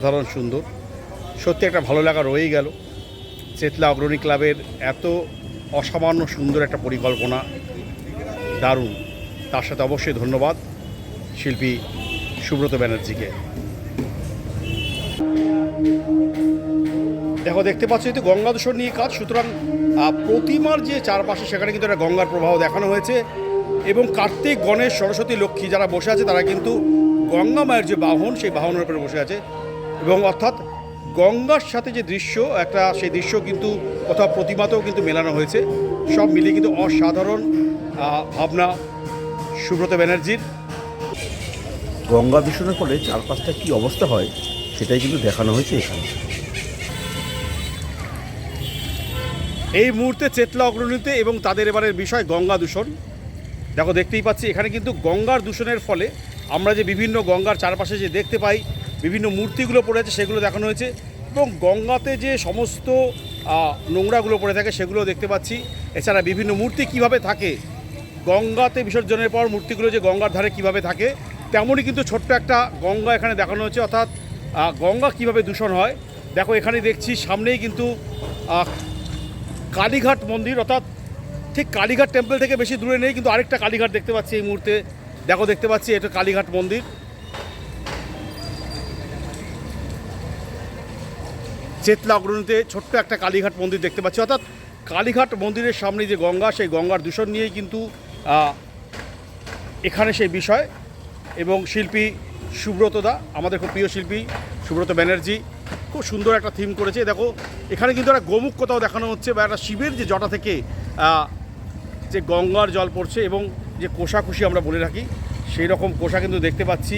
সাধারণ সুন্দর। সত্যি একটা ভালো লাগা রয়েই গেল। চেতলা অগ্রণী ক্লাবের এত অসামান্য সুন্দর একটা পরিকল্পনা। দারুণ। তার সাথে অবশ্যই ধন্যবাদ শিল্পী সুব্রত ব্যানার্জিকে। দেখো, দেখতে পাচ্ছ তো গঙ্গা দূষণ নিয়ে কাজ। সুতরাং প্রতিমার যে চারপাশে সেখানে কিন্তু একটা গঙ্গার প্রবাহ দেখানো হয়েছে। এবং কার্তিক, গণেশ, সরস্বতী, লক্ষ্মী যারা বসে আছে, তারা কিন্তু গঙ্গা মায়ের যে বাহন, সেই বাহনের উপরে বসে আছে। এবং অর্থাৎ গঙ্গার সাথে যে দৃশ্য একটা সেই দৃশ্য কিন্তু কোথাও প্রতিমাতেও কিন্তু মেলানো হয়েছে। সব মিলিয়ে কিন্তু অসাধারণ ভাবনা সুব্রত ব্যানার্জির। গঙ্গা দূষণের ফলে চারপাশটা কী অবস্থা হয় সেটাই কিন্তু দেখানো হয়েছে এখানে। এই মুহূর্তে চেতলা অগ্রণীতে এবং তাদের এবারের বিষয় গঙ্গা দূষণ। দেখো দেখতেই পাচ্ছি এখানে কিন্তু গঙ্গার দূষণের ফলে আমরা যে বিভিন্ন গঙ্গার চারপাশে যে দেখতে পাই বিভিন্ন মূর্তিগুলো পড়ে আছে, সেগুলো দেখানো হয়েছে। এবং গঙ্গাতে যে সমস্ত নোংরাগুলো পড়ে থাকে, সেগুলো দেখতে পাচ্ছি। এছাড়া বিভিন্ন মূর্তি কীভাবে থাকে, গঙ্গাতে বিসর্জনের পর মূর্তিগুলো যে গঙ্গার ধারে কীভাবে থাকে, তেমনই কিন্তু ছোট্ট একটা গঙ্গা এখানে দেখানো হচ্ছে অর্থাৎ গঙ্গা কীভাবে দূষণ হয়, দেখো এখানে দেখছি, সামনেই কিন্তু কালীঘাট মন্দির, অর্থাৎ ঠিক কালীঘাট টেম্পল থেকে বেশি দূরে নেই, কিন্তু আরেকটা কালীঘাট দেখতে পাচ্ছি এই মুহূর্তে। দেখো, দেখতে পাচ্ছি, এটা কালীঘাট মন্দির। চেতলা অগ্রণীতে ছোট্ট একটা কালীঘাট মন্দির দেখতে পাচ্ছি। অর্থাৎ কালীঘাট মন্দিরের সামনে যে গঙ্গা, সেই গঙ্গার দূষণ নিয়েই কিন্তু এখানে সেই বিষয়। এবং শিল্পী সুব্রত দা, আমাদের খুব প্রিয় শিল্পী সুব্রত ব্যানার্জি, খুব সুন্দর একটা থিম করেছে। দেখো, এখানে কিন্তু একটা গোমুখ কোথাও দেখানো হচ্ছে বা একটা শিবের যে জটা থেকে যে গঙ্গার জল পড়ছে এবং যে কোষাকুষি আমরা বলে রাখি সেই রকম কোষা কিন্তু দেখতে পাচ্ছি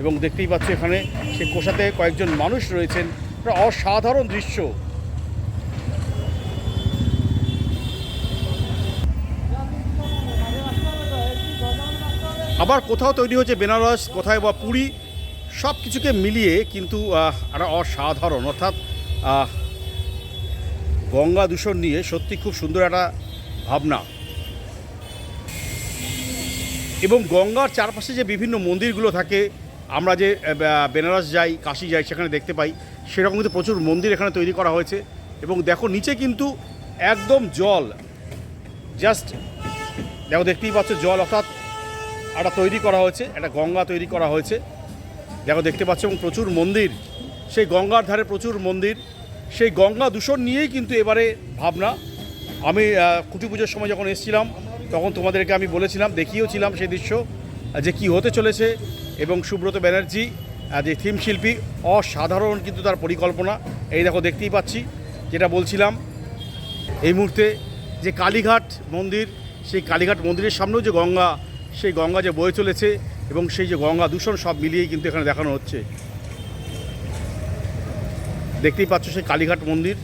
এবং দেখতেই পাচ্ছি এখানে, সেই কোষাতে কয়েকজন মানুষ রয়েছেন। একটা অসাধারণ দৃশ্য। আবার কোথাও তৈরি হচ্ছে বেনারস, কোথায় বা পুরী, সব কিছুকে মিলিয়ে কিন্তু একটা অসাধারণ। অর্থাৎ গঙ্গা দূষণ নিয়ে সত্যি খুব সুন্দর একটা ভাবনা। এবং গঙ্গার চারপাশে যে বিভিন্ন মন্দিরগুলো থাকে, আমরা যে বেনারস যাই, কাশি যাই, সেখানে দেখতে পাই। সেরকম কিন্তু প্রচুর মন্দির এখানে তৈরি করা হয়েছে। এবং দেখো নিচে কিন্তু একদম জল। জাস্ট দেখো দেখতেই পাচ্ছ জল অর্থাৎ একটা তৈরি করা হয়েছে, একটা গঙ্গা তৈরি করা হয়েছে। দেখো দেখতে পাচ্ছ এবং প্রচুর মন্দির। সেই গঙ্গার ধারে প্রচুর মন্দির। সেই গঙ্গা দূষণ নিয়েই কিন্তু এবারে ভাবনা। আমি কুটি পুজোর সময় যখন এসেছিলাম, তখন তোমাদেরকে আমি বলেছিলাম দেখিয়েওছিলাম সেই দৃশ্য, যে কি হতে চলেছে। এবং সুব্রত ব্যানার্জি যে থিম শিল্পী, অসাধারণ কিন্তু তার পরিকল্পনা। এই দেখো, দেখতেই পাচ্ছি, যেটা বলছিলাম, এই মুহূর্তে যে কালীঘাট মন্দির, সেই কালীঘাট মন্দিরের সামনেও যে গঙ্গা, সেই গঙ্গা যে বয়ে চলেছে এবং সেই যে গঙ্গা দূষণ সব মিলিয়েই কিন্তু এখানে দেখানো হচ্ছে। দেখতেই পাচ্ছ সেই কালীঘাট মন্দির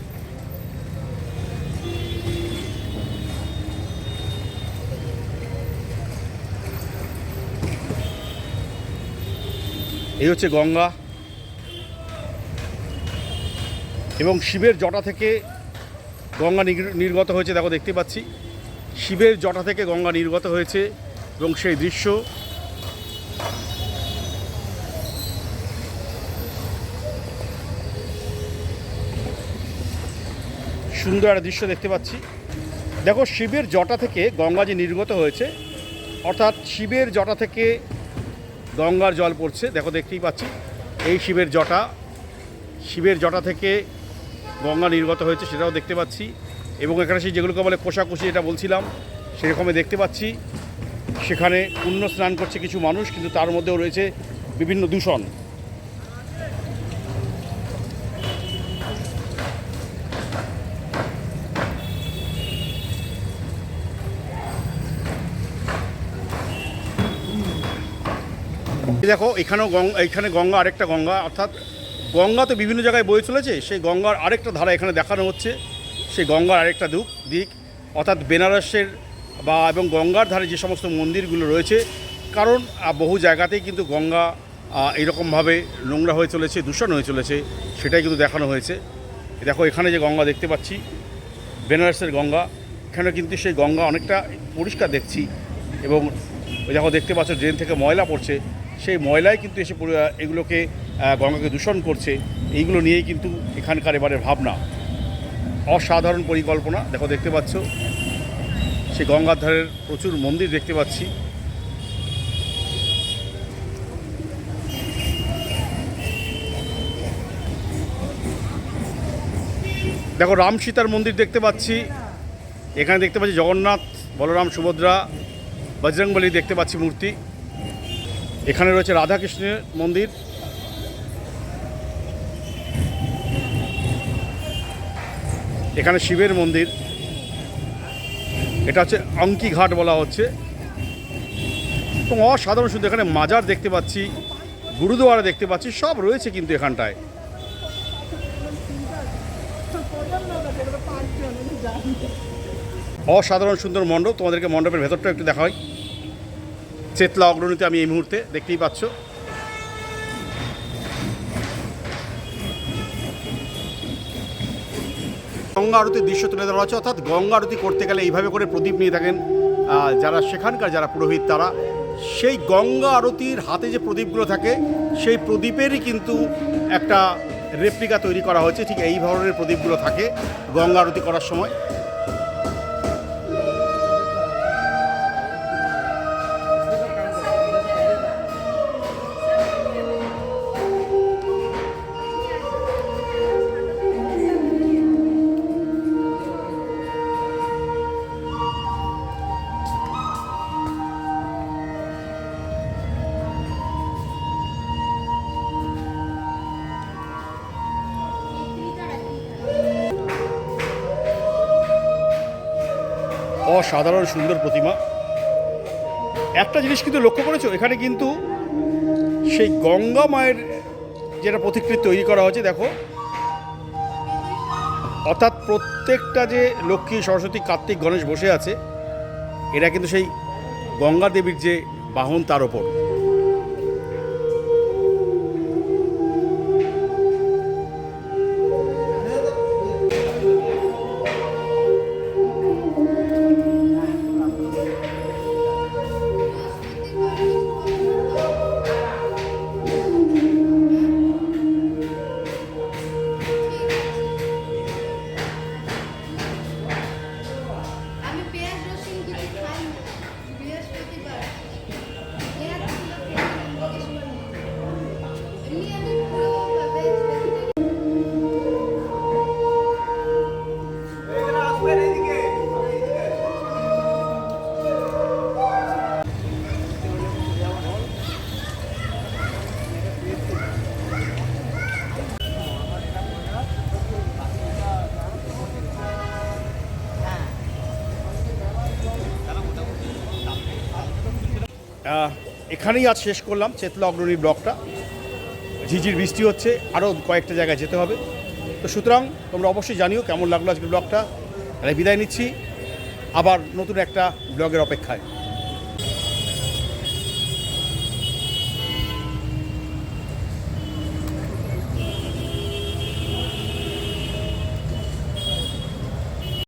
এই হচ্ছে গঙ্গা। এবং শিবের জটা থেকে গঙ্গা নির- নির্গত হয়েছে, দেখো দেখতে পাচ্ছি। শিবের জটা থেকে গঙ্গা নির্গত হয়েছে এবং সেই দৃশ্য। সুন্দর একটা দৃশ্য দেখতে পাচ্ছি। দেখো, শিবের জটা থেকে গঙ্গা যে নির্গত হয়েছে, অর্থাৎ শিবের জটা থেকে গঙ্গার জল পড়ছে। দেখো, দেখতেই পাচ্ছি, এই শিবের জটা শিবের জটা থেকে গঙ্গা নির্গত হয়েছে সেটাও দেখতে পাচ্ছি। এবং এখানে সেই যেগুলোকে বলে কোষাকুষি এটা বলছিলাম, সেরকমই দেখতে পাচ্ছি। সেখানে পুণ্য স্নান করছে কিছু মানুষ, কিন্তু তার মধ্যেও রয়েছে বিভিন্ন দূষণ। দেখো এখানেও গঙ্গা এখানে গঙ্গা আরেকটা গঙ্গা অর্থাৎ গঙ্গা তো বিভিন্ন জায়গায় বয়ে চলেছে সেই গঙ্গার আরেকটা ধারা এখানে দেখানো হচ্ছে সেই গঙ্গার আরেকটা দিক দিক অর্থাৎ বেনারসের বা এবং গঙ্গার ধারে যে সমস্ত মন্দিরগুলো রয়েছে কারণ বহু জায়গাতেই কিন্তু গঙ্গা আহ, এইরকমভাবে নোংরা হয়ে চলেছে দূষণ হয়ে চলেছে সেটাই কিন্তু দেখানো হয়েছে। দেখো এখানে যে গঙ্গা দেখতে পাচ্ছি বেনারসের গঙ্গা এখানে কিন্তু সেই গঙ্গা অনেকটা পরিষ্কার দেখছি এবং দেখো দেখতে পাচ্ছ ড্রেন থেকে ময়লা পড়ছে সেই ময়লায় কিন্তু এসে এগুলোকে গঙ্গাকে দূষণ করছে, এইগুলো নিয়েই কিন্তু এখানকার এবারের ভাবনা। অসাধারণ পরিকল্পনা, দেখো দেখতে পাচ্ছ সে গঙ্গার ধারের প্রচুর মন্দির দেখতে পাচ্ছি। দেখো রাম সীতার মন্দির দেখতে পাচ্ছি, এখানে দেখতে পাচ্ছি জগন্নাথ, বলরাম, সুভদ্রা, বজরংবলী দেখতে পাচ্ছি মূর্তি। এখানে রয়েছে রাধাকৃষ্ণের মন্দির। এখানে শিবের মন্দির। এটা হচ্ছে অঙ্কি ঘাট বলা হচ্ছে। এবং অসাধারণ শুধু এখানে মাজার দেখতে পাচ্ছি, গুরুদুয়ারা দেখতে পাচ্ছি, সব রয়েছে কিন্তু এখানটায়। অসাধারণ সুন্দর মণ্ডপ, তোমাদেরকে মণ্ডপের ভেতরটা একটু দেখা হয়। চেতলা অগ্রণীতে আমি এই মুহূর্তে দেখতেই পাচ্ছ। গঙ্গা আরতির দৃশ্য তুলে ধরা হচ্ছে, অর্থাৎ গঙ্গা আরতি করতে গেলে এইভাবে করে প্রদীপ নিয়ে থাকেন যারা সেখানকার যারা পুরোহিত তারা। সেই গঙ্গা আরতির হাতে যে প্রদীপগুলো থাকে, সেই প্রদীপেরই কিন্তু একটা রেপ্লিকা তৈরি করা হয়েছে, ঠিক এই ধরনের প্রদীপগুলো থাকে গঙ্গা আরতি করার সময়। অসাধারণ সুন্দর প্রতিমা। একটা জিনিস কিন্তু লক্ষ্য করেছ, এখানে কিন্তু সেই গঙ্গা মায়ের যেটা প্রতিকৃতি তৈরি করা হয়েছে, দেখো। অর্থাৎ প্রত্যেকটা যে লক্ষ্মী, সরস্বতী, কার্তিক, গণেশ বসে আছে, এরা কিন্তু সেই গঙ্গা দেবীর যে বাহন তার ওপর। এখানেই আজ শেষ করলাম চেতলা অগ্রণী ব্লকটা ঝিঝির বৃষ্টি হচ্ছে, আরও কয়েকটা জায়গায় যেতে হবে। তো সুতরাং তোমরা অবশ্যই জানিও কেমন লাগল আজকের ব্লগটা। তাহলে বিদায় নিচ্ছি, আবার নতুন একটা ব্লগের অপেক্ষায়।